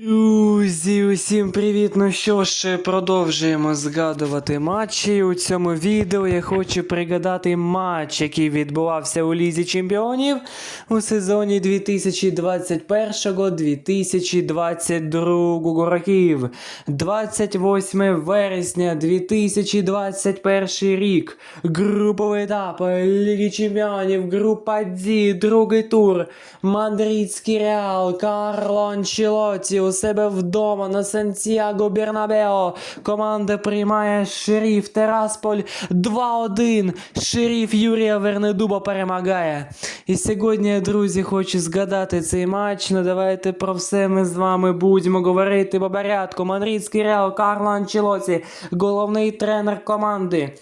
Друзі, усім привіт! Ну що ж, продовжуємо згадувати матчі. У цьому відео я хочу пригадати матч, який відбувався у Лізі Чемпіонів у сезоні 2021-2022 років. 28 вересня 2021 рік. Груповий етап Ліги Чемпіонів, група D, другий тур. Мадридський Реал, Карло Анчелотті у себе вдома на Сантьяго Бернабео. Команда приймає Шеріф Терасполь 2-1. Шеріф Юрія Вернедуба перемагає. І сьогодні, друзі, хочу згадати цей матч. Ну давайте про все ми з вами будемо говорити по порядку. Мадридський Реал, Карло Анчелоці, головний тренер команди.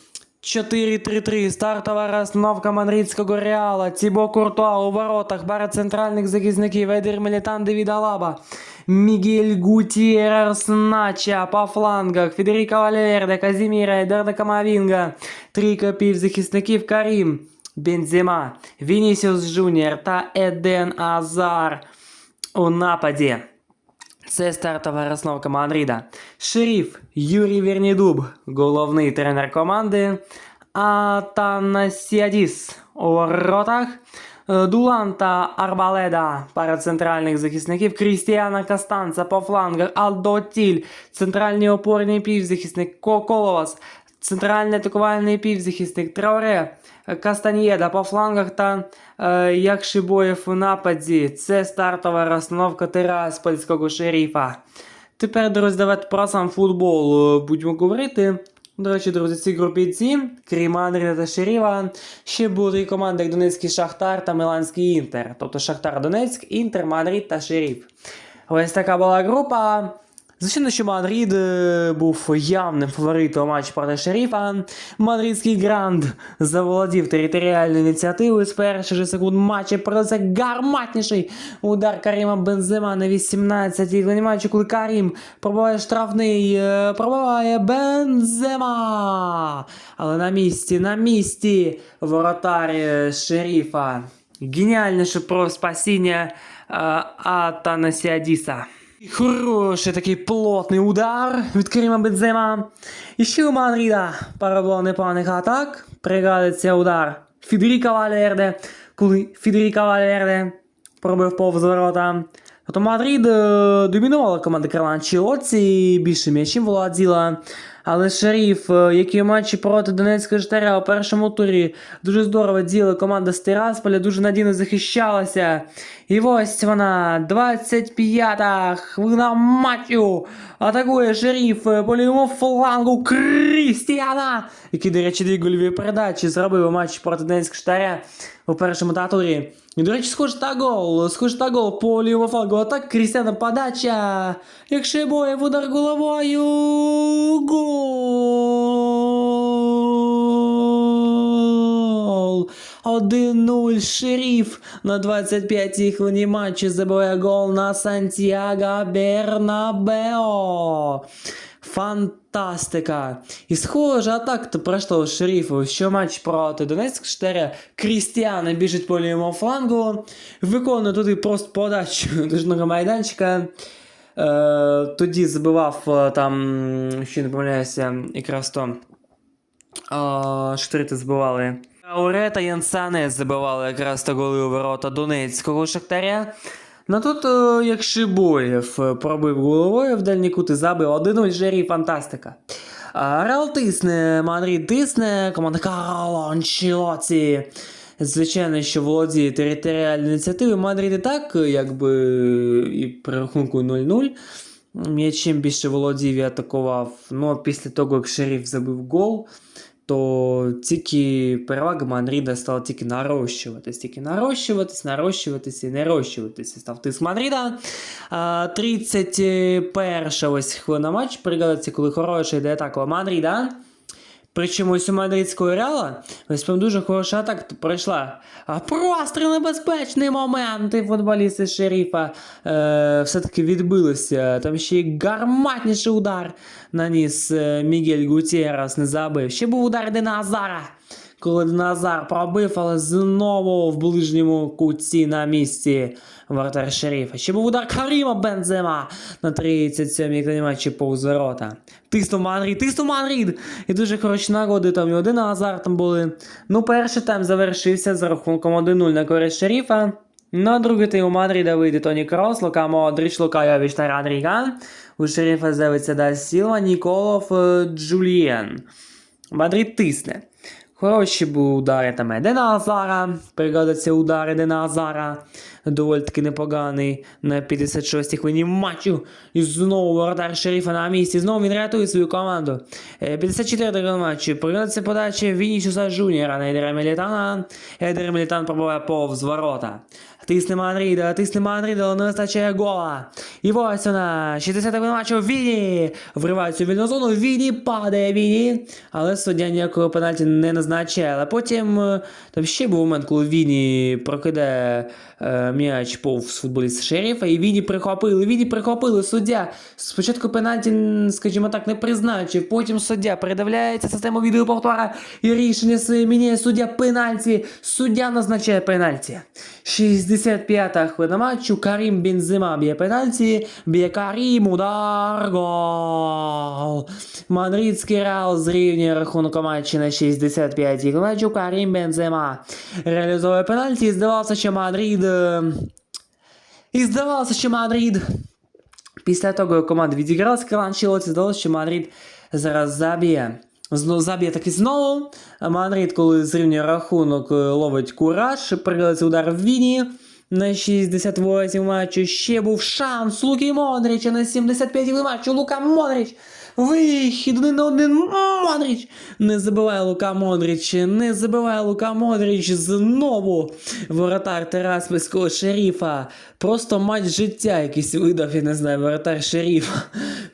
4-3-3. Стартова розстановка мадридського Реала. Тібо Куртуа у воротах. Пара центральних захисників. Едер Мілітан, Девід Алаба. Мігель Гутierrez Нача по флангах. Федеріко Валерде, Казіміра, Едерда Камавінга. Трійка півзахисників Карім. Бензема, Вінісіус Джуніор та Еден Азар у нападі. Це стартова розновка Мадрида. Шеріф Юрій Вернідуб, головний тренер команди. Атанасіадіс у воротах. Дулан та Арбаледа, пара центральних захисників. Крістіана Кастанца по флангах. Алдотіль, центральний опорний півзахисник. Коколовас, центральний атакувальний півзахисник. Трауре, Кастаньєда по флангах та е, Якшибоєв у нападі. Це стартова розстановка Тираспольського шерифа. Тепер, друзі, давайте про сам футбол е, будемо говорити. До речі, друзі, цій групі ці, крім Андрія та Шеріва, ще були команди як Донецький Шахтар та Міланський Інтер. Тобто Шахтар Донецьк, Інтер, Мадрид та Шеріф. Ось така була група. Звичайно, що Мадрид е, був явним фаворитом у матчі проти Шеріфа. Мадридський гранд заволодів територіальною ініціативою з перших же секунд матча. Продався гарматніший удар Каріма Бензема на 18-й хвилині матчу, коли Карім пробиває штрафний, е, пробиває Бензема. Але на місці, на місці воротар е, Шеріфа. Геніальніше про спасіння Атанасіадіса. Хороший такий плотний удар від Каріма Бензема. І ще у Мадрида пара було непоганих атак. Пригадується удар Федеріка Валерде, коли Федеріка Валерде пробив повз ворота. Тобто Мадрид е, домінувала команда Карла і більше м'ячів володіла. Але Шеріф, е, які матчі проти Донецького Штаря у першому турі дуже здорово діяла команда з Тирасполя, дуже надійно захищалася. І ось вона, 25-та хвилина матчу. Атакує Шеріф е, по лівому флангу Крістіана, який, до речі, дві гольові передачі зробив у матчі проти Донецького Штаря у першому татурі. І, до речі, схож та гол, схож та гол по лівому флангу. Атак Крістіана подача. Якщо боєв удар головою. 1-0 Шеріф на 25-й хвилині матчу забиває гол на Сантьяго Бернабео. Фантастика! І схоже, атака пройшла у шерифу, що матч проти Донецьк 4 Крістіани біжить по лівому флангу, виконує туди просто подачу дожного майданчика. Е, тоді забивав е, там, ще не помиляюся, якраз то е, штрити збивали. Ауре та Янсане забивали якраз то голи у ворота Донецького Шахтаря. Ну тут, е, як Шибоєв е, пробив головою в дальній кут і забив 1-0 Жері, фантастика. Реал тисне, Мадрид тисне, команда Карло Анчелотті. Звичайно, що володіє територіальною ініціативою. Мадрид і так, е, якби і при рахунку 0-0. М'ячем більше володів атакував. Ну, після того, як Шеріф забив гол, то тільки перевага Манріда стала тільки нарощуватись, тільки нарощуватись, нарощуватись і нарощуватись. Став тиск Мадрида. А, 31 ось хвилина матч. Пригадується, коли хороша йде атака Мадрида. Причому ось у мадридського реала ось прям дуже хороша атака пройшла. А просто небезпечний момент. І футболісти шерифа е, все-таки відбилися. Там ще й гарматніший удар наніс е, Мігель Гутєрас, не забив. Ще був удар Дина Азара. Коли Назар пробив, але знову в ближньому куті на місці вратар шерифа. Ще був удар Каріма Бензема на 37-й кліматчі повз ворота. Тиснув Мадрид, тиснув Мадрид! І дуже хороші нагоди там і один Назар там були. Ну, перший тайм завершився з рахунком 1-0 на користь шерифа. На другий тайм у Мадрида вийде Тоні Крос, Лука Модрич, Лука Йовіч та Родріган. У шерифа з'явиться Да Сілва, Ніколов, е, Джулієн. Мадрид тисне. Хороші були удари там Едена Азара. Пригодиться удари Едена Азара. Доволі таки непоганий на 56-й хвилині матчу. І знову воротар шерифа на місці. Знову він рятує свою команду. Е, 54-й матчі. Пригодиться подача Вінічуса Жуніора на Едера Мілітана. Едер Мілітан пробуває повз ворота. Тисне Мадрида, тисне Мадрида, але не вистачає гола. І ось вона, 60-й матчу Віні. Вривається у вільну зону, Віні падає Віні. Але суддя ніякого пенальті не назначає. Але потім е, там ще був момент, коли Віні прокидає е, м'яч повз футболіст шерифа, і Віні прихопили, Віні прихопили суддя. Спочатку пенальті, скажімо так, не призначив, потім суддя передивляється систему відеоповтора і рішення міняє суддя пенальті. Суддя назначає пенальті. 65-та хвилина матчу, Карім Бензема б'є пенальті, б'є Карім, удар, гол. Мадридський Реал зрівнює рахунок матчі на 65-й хвилині матчу, Карім Бензема реалізовує пенальті, здавалося, що Мадрид... І здавалося, що Мадрид Після того, як команда відігралася, Каланчелоці здалося, що Мадрид зараз заб'є. Знову заб'є таки знову. Мадрид, коли зрівнює рахунок, е, ловить кураж, пригадається удар в Віні. На 68 матчу ще був шанс Луки Модрича на 75 матчу. Лука Модрич. Вихід один на один. Модрич. Не забиває Лука Модрич. Не забиває Лука Модрич. Знову воротар Тераспольського шерифа. Просто матч життя якийсь видав, я не знаю, воротар шерифа.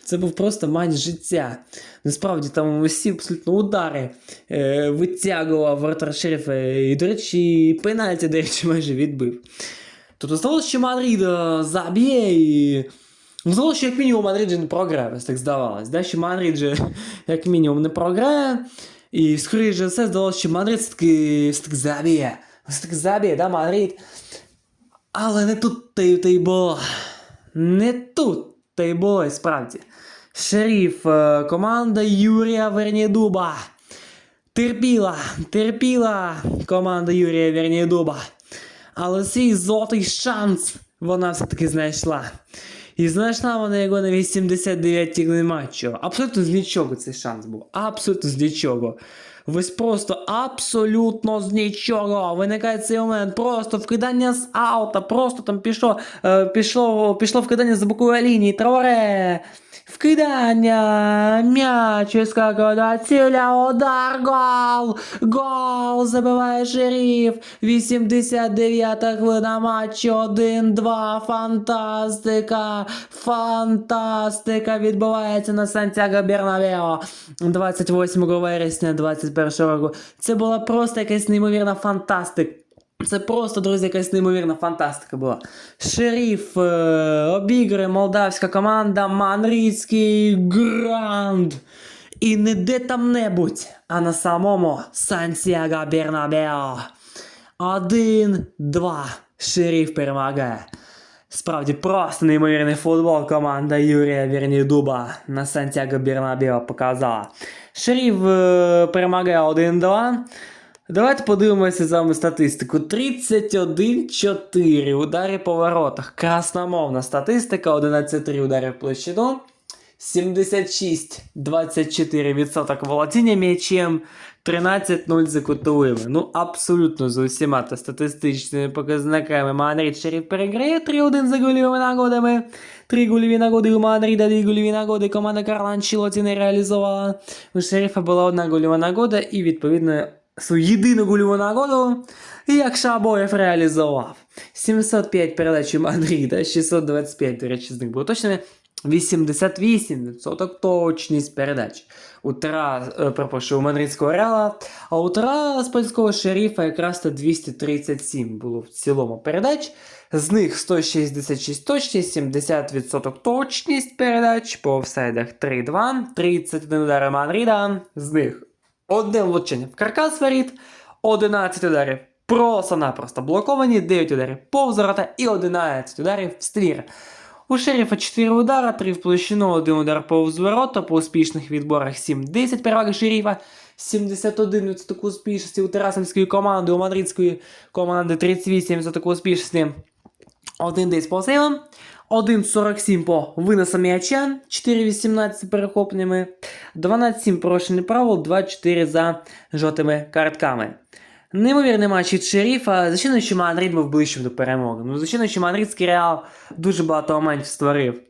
Це був просто матч життя. Насправді там усі абсолютно удари е, витягував воротар шерифа. І, до речі, пенальті, до речі, майже відбив. Тобто здалося, що Мадрид е, заб'є і. Ну, здалося, що як мінімум Мадрид же не програє, ось так здавалось. Да? Що Мадрид же як мінімум не програє. І скоріше за все здалося, що Мадрид все-таки, все-таки заб'є. Все-таки заб'є, да, Мадрид. Але не тут та та й було. Не тут та й було, і справді. Шериф, е, команда Юрія Вернєдуба. Терпіла, терпіла команда Юрія Вернєдуба. Але свій золотий шанс вона все-таки знайшла. І знайшла вона його на 89-й матчу. Абсолютно з нічого цей шанс був. Абсолютно з нічого. Ось просто абсолютно з нічого. Виникає цей момент. Просто вкидання з аута. Просто там пішло, е, пішло, пішло вкидання з бокової лінії. Траоре. Вкидання, м'яч вискакує до ціля, удар, гол, гол, забиває шериф, 89-та хвилина матчу, 1-2, фантастика, фантастика відбувається на Сантьяго Бернабео. 28 вересня 21 року. Це була просто якась неймовірна фантастика. Це просто, друзі, якась неймовірна фантастика була. Шериф е, обігрує молдавська команда Манрійський Гранд. І не де там-небудь, а на самому Сантьяго Бернабео. Один-два. Шериф перемагає. Справді просто неймовірний футбол команда Юрія Вернідуба на Сантьяго Бернабео показала. Шериф е, перемагає 1-2. Давайте подивимося з вами статистику. 31-4 удари по воротах. Красномовна статистика, 11-3 удари в площину. 76-24% володіння м'ячем, 13-0 за кутовими. Ну, абсолютно з усіма та статистичними показниками Мадрид Шериф переграє 3-1 за гольовими нагодами. Три гольові нагоди у Мадрида, дві гольові нагоди команда Карла Анчелоті не реалізувала. У Шерифа була одна гольова нагода і, відповідно, єдину гольову нагоду, як Шабоєв реалізував. 705 передач у Мадрида, 625, до речі, з них було точними. 88% точність передач. У Тра, е, у мадридського реала, а у Траспольського шерифа якраз то 237 було в цілому передач. З них 166 точність, 70% точність передач, по офсайдах 3-2, 31 удари Мадрида, з них Одне влучення в каркас воріт, 11 ударів. Просто-напросто блоковані, 9 ударів повз ворота і 11 ударів в ствір. У шерифа 4 удара, 3 в площину, 1 удар повз ворота, по успішних відборах 7-10 переваги шерифа, 71 відсоток успішності у Тарасовської команди, у мадридської команди 38 відсоток успішності. 1-10 по сейвам, 1.47 по виносам м'яча, 4.18 перехопленнями, 12.7 порушення правил, 2.4 за жовтими картками. Неймовірний матч від шерифа. Звичайно, що Мадрид був ближчим до перемоги. Ну, звичайно, що мадридський реал дуже багато моментів створив.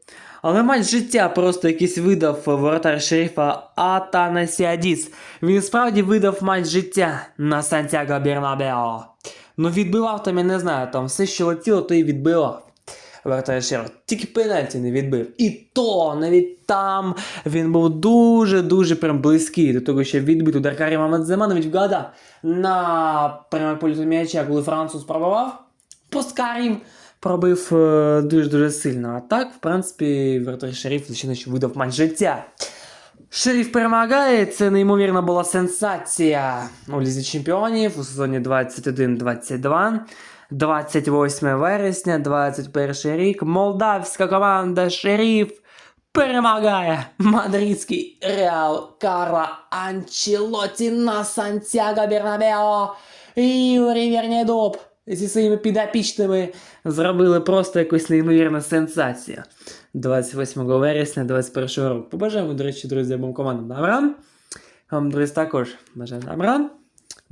Але матч життя просто якийсь видав воротар шерифа Атанасіадіс. Він справді видав матч життя на Сантьяго Бернабео. Ну відбивав там, я не знаю, там все, що летіло, то і відбивав. Вертає шериф. Тільки пенальті не відбив. І то навіть там він був дуже-дуже прям близький до того, щоб відбити удар Каріма Мадземанович вгадав на прямому політу м'яча, коли француз пробував. Пост Карім пробив дуже-дуже сильно. А так, в принципі, вратар шериф, звичайно, що видав матч життя. Шериф перемагає, це неймовірна була сенсація у Лізі Чемпіонів у сезоні 21-22. 28 вересня, 21 рік. Молдавська команда Шериф перемагає мадридський Реал Карла Анчелоті на Сантьяго Бернабео. Юрій Вернєдоп зі своїми підопічними зробили просто якусь неймовірну сенсацію. 28 вересня 21 року. Побажаємо, до речі, друзі, обом командам добра. Вам, друзі, також бажаємо добра.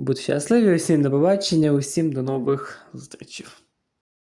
Будьте щасливі, усім до побачення, усім до нових зустрічей.